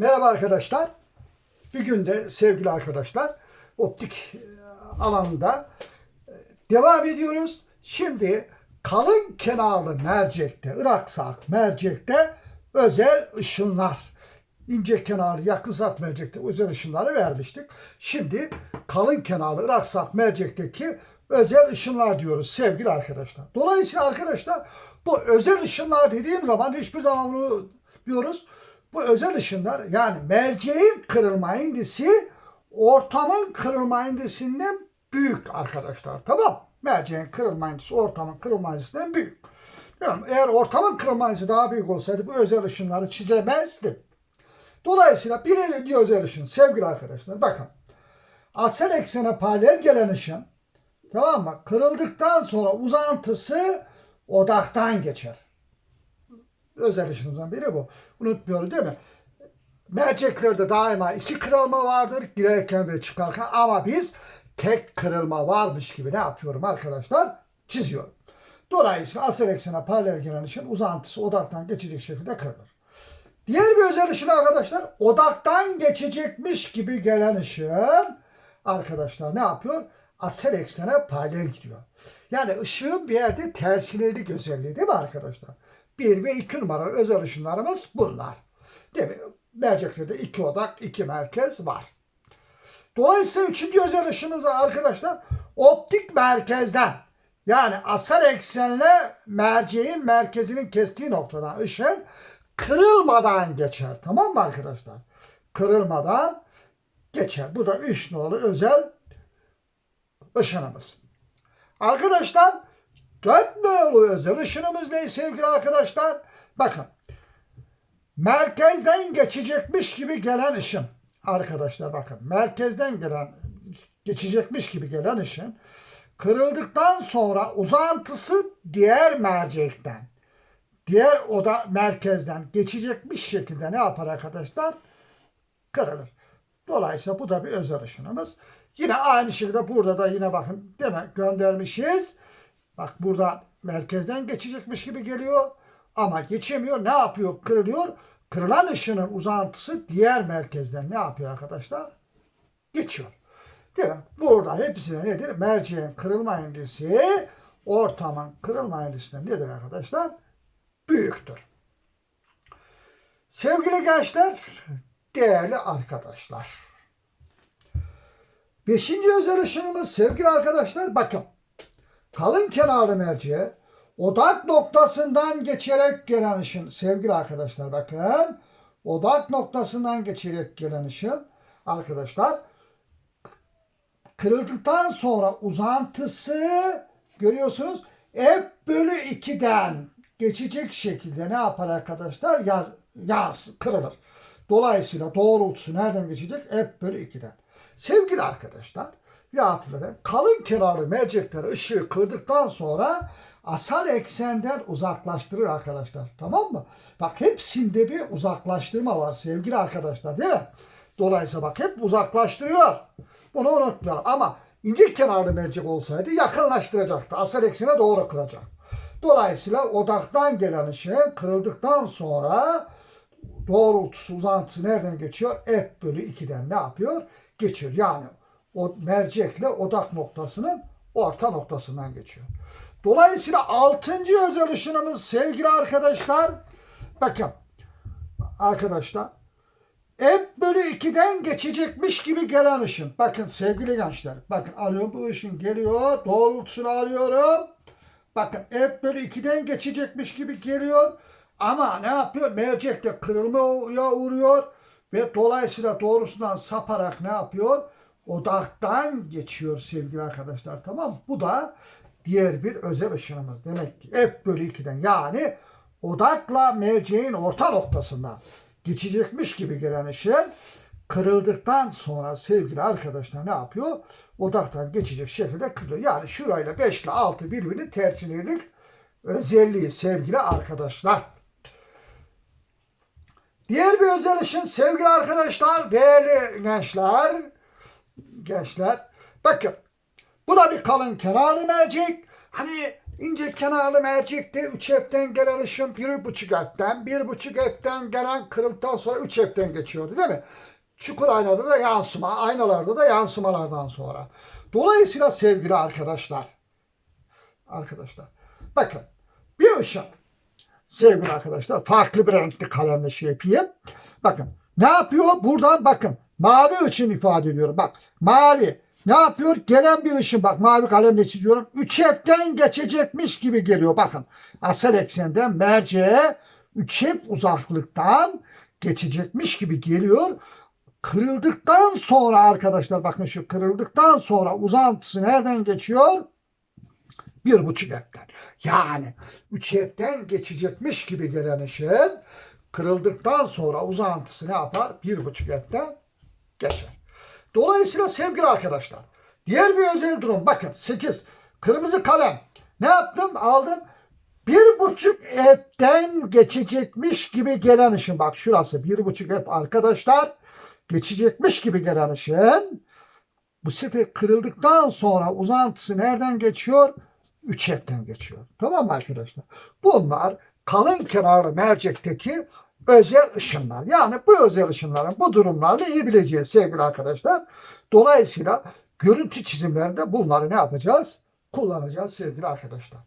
Merhaba arkadaşlar. Bir günde sevgili arkadaşlar optik e, alanında e, devam ediyoruz. Şimdi kalın kenarlı mercekte, Iraksak mercekte özel ışınlar, ince kenarlı yakın sat mercekte özel ışınları vermiştik. Şimdi kalın kenarlı Iraksak mercekteki özel ışınlar diyoruz sevgili arkadaşlar. Dolayısıyla arkadaşlar bu özel ışınlar dediğim zaman hiçbir zaman bunu diyoruz. Bu özel ışınlar yani merceğin kırılma indisi ortamın kırılma indisinden büyük arkadaşlar. Tamam. Merceğin kırılma indisi ortamın kırılma indisinden büyük. Yani eğer ortamın kırılma indisi daha büyük olsaydı bu özel ışınları çizemezdim. Dolayısıyla birinci özel ışın sevgili arkadaşlar bakın. Asel eksene paralel gelen ışın tamam mı? Kırıldıktan sonra uzantısı odaktan geçer. Özel ışınımızdan biri bu. Unutmuyoruz değil mi? Merceklerde daima iki kırılma vardır girerken ve çıkarken ama biz tek kırılma varmış gibi ne yapıyorum arkadaşlar? Çiziyorum. Dolayısıyla asıl eksene paralel gelen ışın uzantısı odaktan geçecek şekilde kırılır. Diğer bir özel ışın arkadaşlar odaktan geçecekmiş gibi gelen ışın arkadaşlar ne yapıyor? Asal eksene paralel gidiyor. Yani ışığın bir yerde tersinelik özelliği değil mi arkadaşlar? 1 ve 2 numaralı özel ışınlarımız bunlar. Değil mi? Merceklerde iki odak, iki merkez var. Dolayısıyla üçüncü özel ışınımız arkadaşlar optik merkezden yani asal eksenle merceğin merkezinin kestiği noktadan ışın kırılmadan geçer. Tamam mı arkadaşlar? Kırılmadan geçer. Bu da üç nolu özel ışınımız. Arkadaşlar dört nolu özel ışınımız ne sevgili arkadaşlar? Bakın merkezden geçecekmiş gibi gelen ışın. Arkadaşlar bakın merkezden gelen geçecekmiş gibi gelen ışın kırıldıktan sonra uzantısı diğer mercekten diğer oda merkezden geçecekmiş şekilde ne yapar arkadaşlar? Kırılır. Dolayısıyla bu da bir özel ışınımız. Yine aynı şekilde burada da yine bakın mi? Göndermişiz. Bak burada merkezden geçecekmiş gibi geliyor. Ama geçemiyor. Ne yapıyor? Kırılıyor. Kırılan ışının uzantısı diğer merkezden ne yapıyor arkadaşlar? Geçiyor. Değil mi? Burada hepsine nedir? Merceğin kırılma indisi ortamın kırılma indisinden nedir arkadaşlar? Büyüktür. Sevgili gençler, değerli arkadaşlar. Beşinci özel ışınımız sevgili arkadaşlar bakın. Kalın kenarlı merceğe odak noktasından geçerek gelen ışın sevgili arkadaşlar bakın. Odak noktasından geçerek gelen ışın arkadaşlar kırıldıktan sonra uzantısı görüyorsunuz f bölü 2'den geçecek şekilde ne yapar arkadaşlar? Yaz, yaz kırılır. Dolayısıyla doğrultusu nereden geçecek? F bölü 2'den. Sevgili arkadaşlar bir hatırlayın. Kalın kenarlı mercekler ışığı kırdıktan sonra asal eksenden uzaklaştırır arkadaşlar. Tamam mı? Bak hepsinde bir uzaklaştırma var sevgili arkadaşlar değil mi? Dolayısıyla bak hep uzaklaştırıyor. Bunu unutmayalım. Ama ince kenarlı mercek olsaydı yakınlaştıracaktı. Asal eksene doğru kıracak. Dolayısıyla odaktan gelen ışığı kırıldıktan sonra doğrultusu uzantısı nereden geçiyor? F bölü 2'den ne yapıyor? Geçiyor. Yani o mercekle odak noktasının orta noktasından geçiyor. Dolayısıyla altıncı özel ışınımız sevgili arkadaşlar. Bakın arkadaşlar F bölü 2'den geçecekmiş gibi gelen ışın. Bakın sevgili gençler. Bakın alıyorum bu ışın geliyor. Doğrultusunu alıyorum. Bakın F bölü 2'den geçecekmiş gibi geliyor. Ama ne yapıyor? Mercekte kırılmaya uğruyor. Ve dolayısıyla doğrusundan saparak ne yapıyor? Odaktan geçiyor sevgili arkadaşlar. Tamam? Bu da diğer bir özel ışınımız. Demek ki F bölü 2'den yani odakla merceğin orta noktasından geçecekmiş gibi gelen ışın kırıldıktan sonra sevgili arkadaşlar ne yapıyor? Odaktan geçecek şekilde kırılıyor. Yani şurayla 5 ile 6 birbirinin tersinilik özelliği sevgili arkadaşlar. Diğer bir özel ışın sevgili arkadaşlar, değerli gençler, gençler. Bakın bu da bir kalın kenarlı mercek. Hani ince kenarlı mercekte 3 F'den gelen ışın 1,5 F'den, 1,5 F'den gelen kırıltıdan sonra 3 F'den geçiyordu değil mi? Çukur aynada da yansıma, aynalarda da yansımalardan sonra. Dolayısıyla sevgili arkadaşlar, arkadaşlar, bakın bir ışın, sevgili arkadaşlar, farklı bir renkli kalemle şey yapayım. Bakın, ne yapıyor? Buradan bakın, mavi ışın ifade ediyorum. Bak, mavi. Ne yapıyor? Gelen bir ışın bak mavi kalemle çiziyorum. 3 F'den geçecekmiş gibi geliyor. Bakın asal eksenden merceğe 3 F uzaklıktan geçecekmiş gibi geliyor. Kırıldıktan sonra arkadaşlar bakın şu kırıldıktan sonra uzantısı nereden geçiyor? Bir buçuk F'den. Yani 3 F'den geçecekmiş gibi gelen ışın kırıldıktan sonra uzantısı ne yapar? Bir buçuk F'den geçer. Dolayısıyla sevgili arkadaşlar diğer bir özel durum bakın 8 kırmızı kalem ne yaptım aldım bir buçuk F'den geçecekmiş gibi gelen ışın bak şurası bir buçuk F arkadaşlar geçecekmiş gibi gelen ışın bu sefer kırıldıktan sonra uzantısı nereden geçiyor? 3 F'den geçiyor. Tamam mı arkadaşlar? Bunlar kalın kenarlı mercekteki özel ışınlar. Yani bu özel ışınların bu durumlarda iyi bileceğiz sevgili arkadaşlar. Dolayısıyla görüntü çizimlerinde bunları ne yapacağız? Kullanacağız sevgili arkadaşlar.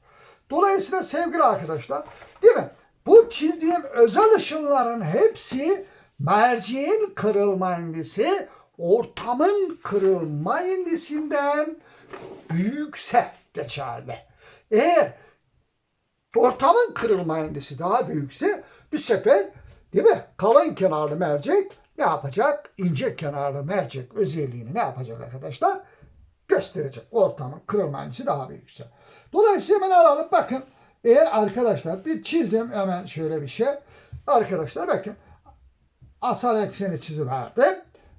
Dolayısıyla sevgili arkadaşlar değil mi? Bu çizdiğim özel ışınların hepsi merceğin kırılma indisi ortamın kırılma indisinden büyükse geçerli. Eğer ortamın kırılma indisi daha büyükse bir sefer değil mi? Kalın kenarlı mercek ne yapacak? İnce kenarlı mercek özelliğini ne yapacak arkadaşlar? Gösterecek. Ortamın kırılma indisi daha büyükse. Dolayısıyla hemen alalım. Bakın eğer arkadaşlar bir çizdim hemen şöyle bir şey. Arkadaşlar bakın asal ekseni çiziverdim.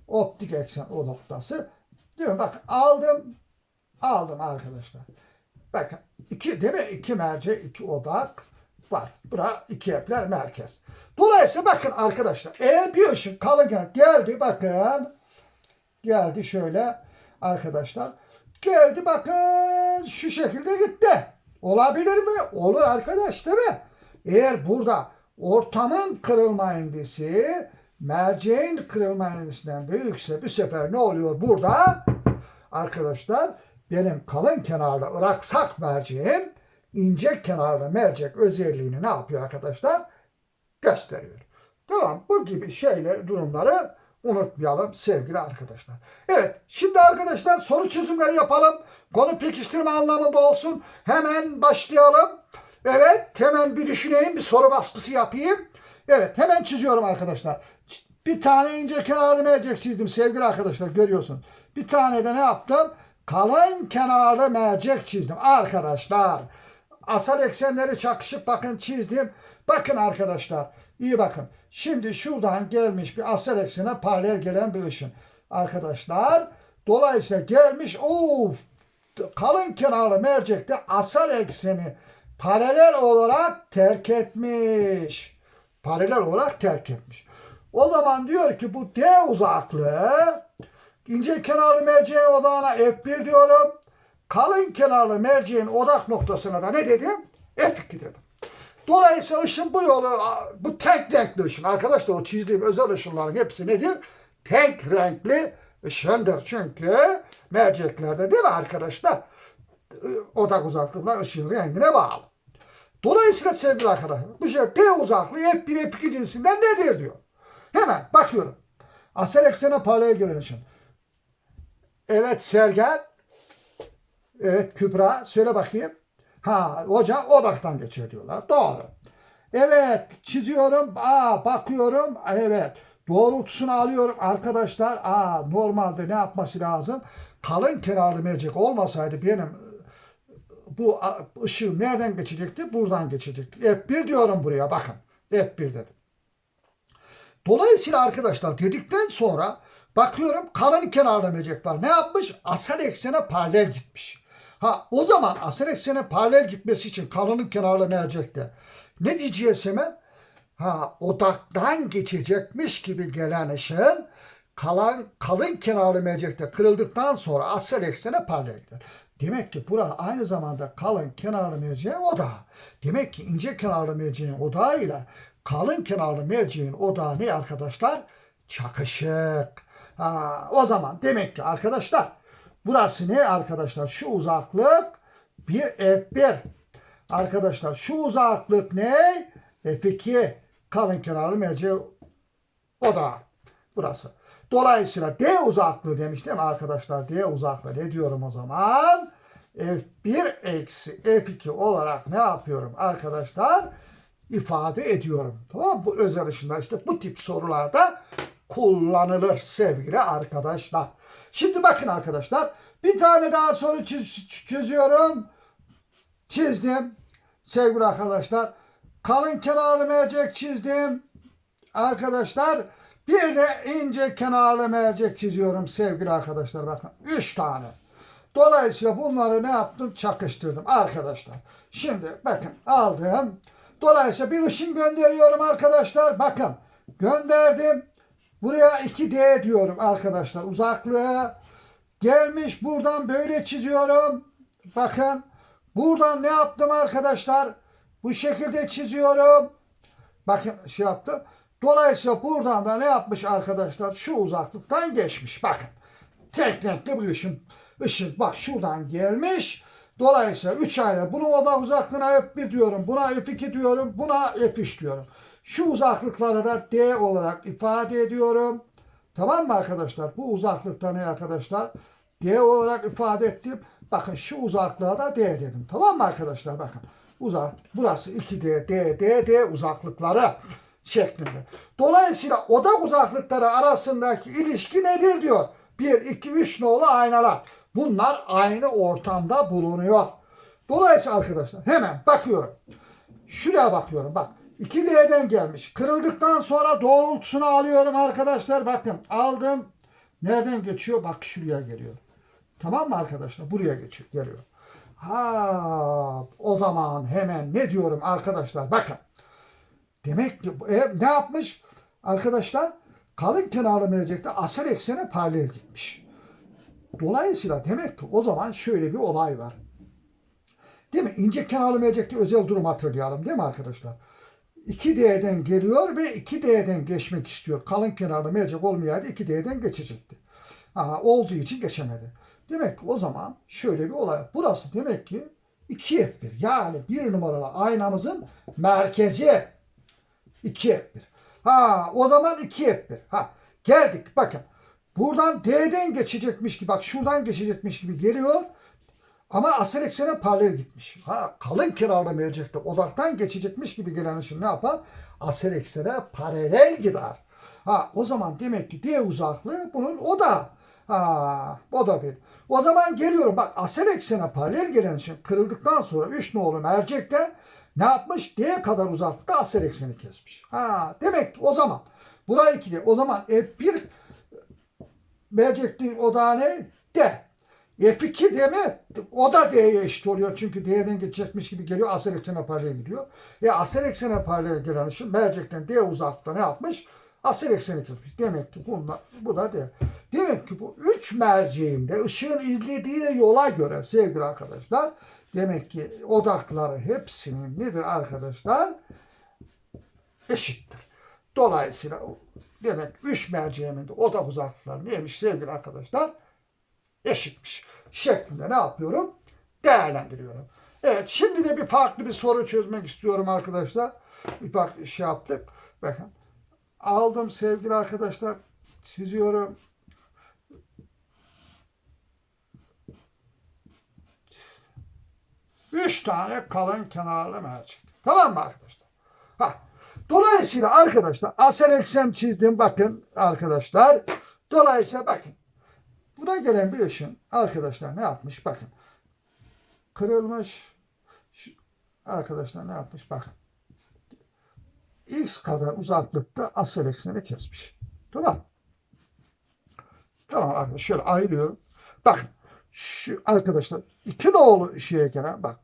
Optik eksen o noktası. Diyorum bakın aldım aldım arkadaşlar. Bakın iki değil mi? İki merce, iki odak var. Bura iki epler merkez. Dolayısıyla bakın arkadaşlar eğer bir ışık kalın gel- geldi bakın geldi şöyle arkadaşlar geldi bakın şu şekilde gitti. Olabilir mi? Olur arkadaş değil mi? Eğer burada ortamın kırılma indisi merceğin kırılma indisinden büyükse bir sefer ne oluyor burada? Arkadaşlar benim kalın kenarlı ıraksak merceğim ince kenarlı mercek özelliğini ne yapıyor arkadaşlar? Gösteriyor. Tamam bu gibi şeyler durumları unutmayalım sevgili arkadaşlar. Evet şimdi arkadaşlar soru çözümleri yapalım. Konu pekiştirme anlamında olsun. Hemen başlayalım. Evet hemen bir düşüneyim bir soru baskısı yapayım. Evet hemen çiziyorum arkadaşlar. Bir tane ince kenarlı mercek çizdim sevgili arkadaşlar görüyorsun. Bir tane de ne yaptım? Kalın kenarlı mercek çizdim arkadaşlar. Asal eksenleri çakışıp bakın çizdim. Bakın arkadaşlar iyi bakın. Şimdi şuradan gelmiş bir asal eksene paralel gelen bir ışın. Arkadaşlar dolayısıyla gelmiş of kalın kenarlı mercekte asal ekseni paralel olarak terk etmiş. Paralel olarak terk etmiş. O zaman diyor ki bu D uzaklığı ince kenarlı merceğin odağına F1 diyorum. Kalın kenarlı merceğin odak noktasına da ne dedim? F2 dedim. Dolayısıyla ışın bu yolu, bu tek renkli ışın. Arkadaşlar o çizdiğim özel ışınların hepsi nedir? Tek renkli ışındır. Çünkü merceklerde değil mi arkadaşlar? Odak uzaklığına ışığın rengine bağlı. Dolayısıyla sevgili arkadaşlar bu şey D uzaklığı F1 F2 cinsinden nedir diyor. Hemen bakıyorum. Asal eksene paralel gelen ışın. Evet Sergen. Evet Kübra. Söyle bakayım. Ha hoca odaktan geçiyor diyorlar. Doğru. Evet çiziyorum. Aa bakıyorum. Evet. Doğrultusunu alıyorum arkadaşlar. Aa normalde ne yapması lazım? Kalın kenarlı mercek olmasaydı benim bu ışığı nereden geçecekti? Buradan geçecekti. F1 diyorum buraya bakın. F1 dedim. Dolayısıyla arkadaşlar dedikten sonra bakıyorum kalın kenarlı mercek var. Ne yapmış? Asal eksene paralel gitmiş. Ha o zaman asal eksene paralel gitmesi için kalın kenarlı mercekte ne diyeceğiz hemen? Ha odaktan geçecekmiş gibi gelen ışın kalan, kalın kenarlı mercekte kırıldıktan sonra asal eksene paralel gider. Demek ki bura aynı zamanda kalın kenarlı merceğin odağı. Demek ki ince kenarlı merceğin odağı ile kalın kenarlı merceğin odağı ne arkadaşlar? Çakışık. Ha, o zaman demek ki arkadaşlar burası ne arkadaşlar? Şu uzaklık bir F1. Arkadaşlar şu uzaklık ne? F2. Kalın kenarlı merceği odağı. Burası. Dolayısıyla D uzaklığı demiş değil mi arkadaşlar? D uzaklığı ne diyorum o zaman? F1 eksi F2 olarak ne yapıyorum arkadaşlar? ifade ediyorum. Tamam mı? Bu özel ışınlar işte bu tip sorularda kullanılır sevgili arkadaşlar. Şimdi bakın arkadaşlar bir tane daha soru çiz- çözüyorum. Çizdim. Sevgili arkadaşlar. Kalın kenarlı mercek çizdim. Arkadaşlar bir de ince kenarlı mercek çiziyorum sevgili arkadaşlar. Bakın 3 tane. Dolayısıyla bunları ne yaptım? Çakıştırdım arkadaşlar. Şimdi bakın aldım. Dolayısıyla bir ışın gönderiyorum arkadaşlar. Bakın gönderdim. Buraya 2D diyorum arkadaşlar uzaklığı. Gelmiş buradan böyle çiziyorum. Bakın buradan ne yaptım arkadaşlar? Bu şekilde çiziyorum. Bakın şey yaptım. Dolayısıyla buradan da ne yapmış arkadaşlar? Şu uzaklıktan geçmiş. Bakın. Tek renkli bir ışın. Işın bak şuradan gelmiş. Dolayısıyla 3 ayrı. Bunu oda uzaklığına F1 diyorum. Buna F2 diyorum. Buna F3 diyorum. Şu uzaklıkları da D olarak ifade ediyorum. Tamam mı arkadaşlar? Bu uzaklıkta ne arkadaşlar? D olarak ifade ettim. Bakın şu uzaklığa da D dedim. Tamam mı arkadaşlar? Bakın. Uzak. Burası 2D, D, D, D uzaklıkları şeklinde. Dolayısıyla oda uzaklıkları arasındaki ilişki nedir diyor. 1, 2, 3 nolu aynalar. Bunlar aynı ortamda bulunuyor. Dolayısıyla arkadaşlar hemen bakıyorum. Şuraya bakıyorum bak. 2D'den gelmiş. Kırıldıktan sonra doğrultusunu alıyorum arkadaşlar. Bakın aldım. Nereden geçiyor? Bak şuraya geliyor. Tamam mı arkadaşlar? Buraya geçiyor. Geliyor. Ha, o zaman hemen ne diyorum arkadaşlar? Bakın. Demek ki e, ne yapmış? Arkadaşlar kalın kenarlı mercekte asal eksene paralel gitmiş. Dolayısıyla demek ki o zaman şöyle bir olay var. Değil mi? İnce kenarlı mercekte özel durum hatırlayalım değil mi arkadaşlar? 2D'den geliyor ve 2D'den geçmek istiyor. Kalın kenarlı mercek olmayaydı 2D'den geçecekti. Aha, olduğu için geçemedi. Demek ki o zaman şöyle bir olay. Burası demek ki 2F1. Yani bir numaralı aynamızın merkezi 2F1. Ha o zaman 2F1. Ha geldik bakın. Buradan D'den geçecekmiş gibi bak şuradan geçecekmiş gibi geliyor. Ama asal eksene paralel gitmiş. Ha kalın kenarlı mercekte odaktan geçecekmiş gibi gelen ışın ne yapar? Asal eksene paralel gider. Ha o zaman demek ki D uzaklığı bunun o da. Ha o da bir. O zaman geliyorum bak asal eksene paralel gelen ışın kırıldıktan sonra 3 nolu mercekte ne yapmış? D kadar uzaklıkta asal ekseni kesmiş. Ha demek ki o zaman burayı 2 O zaman F1 mercekli odağı ne? D. F2 D mi? O da D'ye eşit oluyor. Çünkü D'den geçecekmiş gibi geliyor. Asal eksene paralel gidiyor. E asal eksene paralel gelen ışın mercekten D uzaklıkta ne yapmış? Asal ekseni kesmiş. Demek ki bunlar, bu da D. Demek ki bu üç merceğinde ışığın izlediği yola göre sevgili arkadaşlar demek ki odakları hepsinin nedir arkadaşlar? Eşittir. Dolayısıyla demek üç merceğimin de odak uzaklıkları neymiş sevgili arkadaşlar? Eşitmiş şeklinde ne yapıyorum? Değerlendiriyorum. Evet şimdi de bir farklı bir soru çözmek istiyorum arkadaşlar. Bir bak şey yaptık. Bakın aldım sevgili arkadaşlar çiziyorum. Üç tane kalın kenarlı mercek. Tamam mı arkadaşlar? Ha. Dolayısıyla arkadaşlar asel eksen çizdim bakın arkadaşlar. Dolayısıyla bakın Buna gelen bir ışın arkadaşlar ne yapmış? Bakın. Kırılmış. Arkadaşlar ne yapmış? Bakın. X kadar uzaklıkta asıl ekseni kesmiş. Tamam. Tamam arkadaşlar şöyle ayırıyorum. Bakın. Şu arkadaşlar iki nolu şeye gelen bak.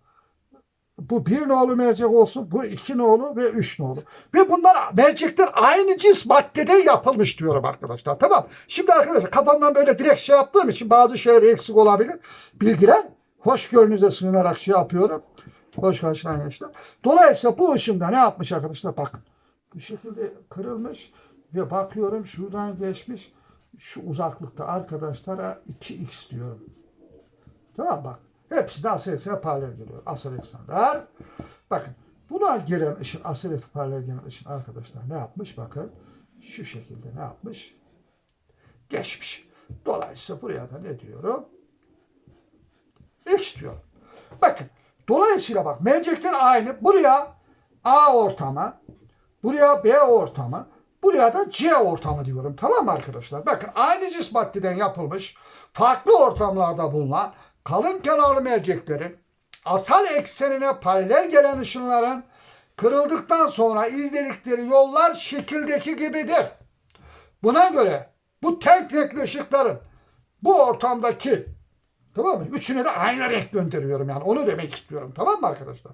Bu bir nolu mercek olsun, bu iki nolu ve üç nolu. Ve bunlar mercekler aynı cins maddede yapılmış diyorum arkadaşlar. Tamam. Şimdi arkadaşlar kafamdan böyle direkt şey yaptığım için bazı şeyler eksik olabilir. Bilgiler. hoşgörünüze sığınarak şey yapıyorum. Hoş karşılayan arkadaşlar. Dolayısıyla bu ışımda ne yapmış arkadaşlar? Bakın. Bu şekilde kırılmış ve bakıyorum şuradan geçmiş. Şu uzaklıkta arkadaşlara 2x diyorum. Tamam bak. Hepsi de eksene paralel geliyor. Asıl eksenler. Bakın. Buna gelen ışın, eksene paralel gelen ışın arkadaşlar ne yapmış? Bakın. Şu şekilde ne yapmış? Geçmiş. Dolayısıyla buraya da ne diyorum? X diyorum. Bakın. Dolayısıyla bak mercekler aynı. Buraya A ortamı, buraya B ortamı, buraya da C ortamı diyorum. Tamam mı arkadaşlar? Bakın aynı cis maddeden yapılmış farklı ortamlarda bulunan kalın kenarlı merceklerin asal eksenine paralel gelen ışınların kırıldıktan sonra izledikleri yollar şekildeki gibidir. Buna göre bu tek renkli ışıkların bu ortamdaki Tamam mı? Üçüne de aynı renk gönderiyorum yani. Onu demek istiyorum. Tamam mı arkadaşlar?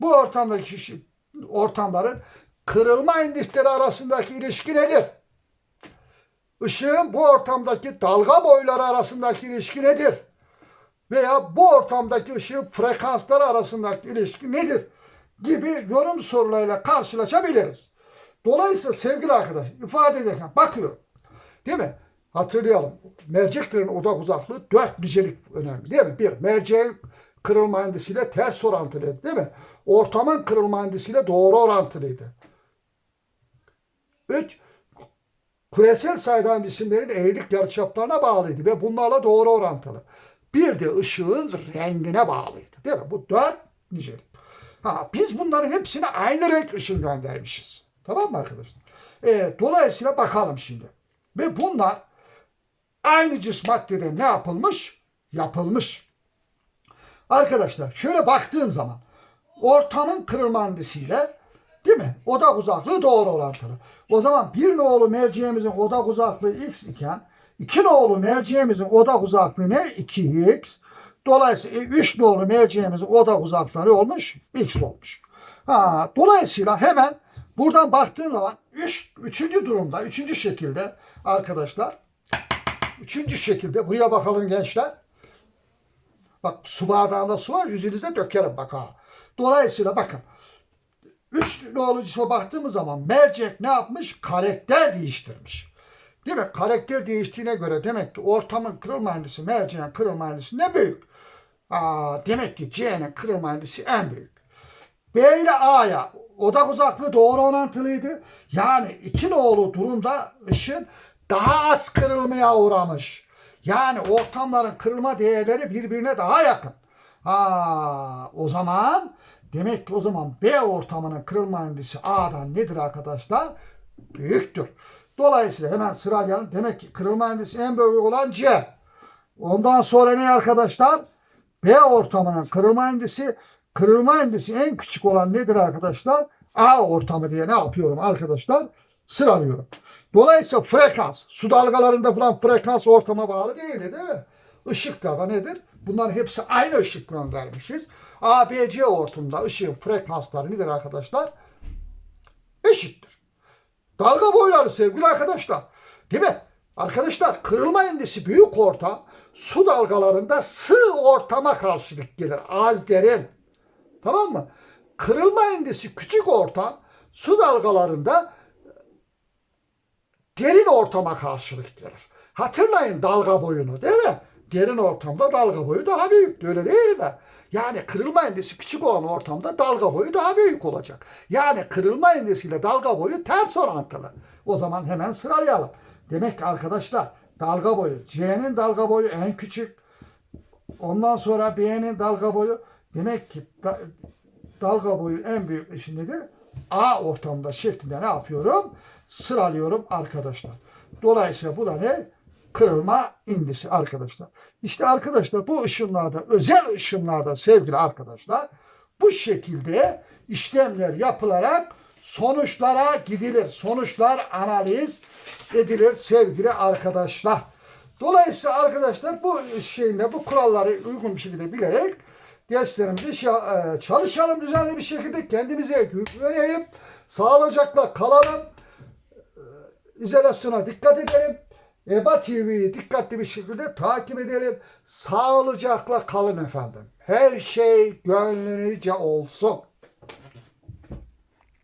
Bu ortamdaki ortamların kırılma endişleri arasındaki ilişki nedir? Işığın bu ortamdaki dalga boyları arasındaki ilişki nedir? Veya bu ortamdaki ışığın frekansları arasındaki ilişki nedir? Gibi yorum sorularıyla karşılaşabiliriz. Dolayısıyla sevgili arkadaş ifade ederken bakıyorum. Değil mi? Hatırlayalım. Merceklerin odak uzaklığı dört nicelik önemli değil mi? Bir, merceğin kırılma endisiyle ters orantılıydı değil mi? Ortamın kırılma endisiyle doğru orantılıydı. Üç, küresel saydam cisimlerin eğrilik yarıçaplarına bağlıydı ve bunlarla doğru orantılı. Bir de ışığın rengine bağlıydı. Değil mi? Bu dört nicelik. Ha, biz bunların hepsine aynı renk ışın göndermişiz. Tamam mı arkadaşlar? Ee, dolayısıyla bakalım şimdi. Ve bunlar aynı cis maddede ne yapılmış? Yapılmış. Arkadaşlar şöyle baktığım zaman ortamın kırılma endisiyle değil mi? Odak uzaklığı doğru orantılı. O zaman bir nolu merceğimizin odak uzaklığı x iken iki nolu merceğimizin odak uzaklığı ne? 2x. Dolayısıyla 3 nolu merceğimizin odak uzaklığı ne olmuş? x olmuş. Ha, dolayısıyla hemen buradan baktığım zaman üç, üçüncü durumda, üçüncü şekilde arkadaşlar Üçüncü şekilde buraya bakalım gençler. Bak su bardağında su var yüzünüze dökerim bak ha. Dolayısıyla bakın. Üç nolu baktığımız zaman mercek ne yapmış? Karakter değiştirmiş. Mi? Karakter değiştiğine göre demek ki ortamın kırılma endisi merceğin kırılma endisi ne büyük? Aa, demek ki C'nin kırılma endisi en büyük. B ile A'ya odak uzaklığı doğru orantılıydı. Yani iki nolu durumda ışın daha az kırılmaya uğramış. Yani ortamların kırılma değerleri birbirine daha yakın. Ha, o zaman demek ki o zaman B ortamının kırılma endisi A'dan nedir arkadaşlar? Büyüktür. Dolayısıyla hemen sıralayalım. Demek ki kırılma endisi en büyük olan C. Ondan sonra ne arkadaşlar? B ortamının kırılma endisi, kırılma endisi en küçük olan nedir arkadaşlar? A ortamı diye ne yapıyorum arkadaşlar? Sıralıyorum. Dolayısıyla frekans, su dalgalarında falan frekans ortama bağlı değil değil mi? Işıkta da nedir? Bunların hepsi aynı ışık göndermişiz. ABC ortamında ışığın frekansları nedir arkadaşlar? Eşittir. Dalga boyları sevgili arkadaşlar. Değil mi? Arkadaşlar kırılma endisi büyük ortam su dalgalarında sığ ortama karşılık gelir. Az derin. Tamam mı? Kırılma endisi küçük ortam su dalgalarında derin ortama karşılık gelir. Hatırlayın dalga boyunu değil mi? Derin ortamda dalga boyu daha büyük. Öyle değil mi? Yani kırılma endisi küçük olan ortamda dalga boyu daha büyük olacak. Yani kırılma endisiyle dalga boyu ters orantılı. O zaman hemen sıralayalım. Demek ki arkadaşlar dalga boyu C'nin dalga boyu en küçük. Ondan sonra B'nin dalga boyu demek ki da- dalga boyu en büyük ışın nedir? A ortamda şeklinde ne yapıyorum? Sıralıyorum arkadaşlar. Dolayısıyla bu da ne? Kırılma indisi arkadaşlar. İşte arkadaşlar bu ışınlarda, özel ışınlarda sevgili arkadaşlar bu şekilde işlemler yapılarak sonuçlara gidilir. Sonuçlar analiz edilir sevgili arkadaşlar. Dolayısıyla arkadaşlar bu şeyinde bu kuralları uygun bir şekilde bilerek derslerimizi e, çalışalım düzenli bir şekilde kendimize güvenelim. Sağlıcakla kalalım. E, İzolasyona dikkat edelim. EBA TV'yi dikkatli bir şekilde takip edelim. Sağlıcakla kalın efendim. Her şey gönlünüzce olsun.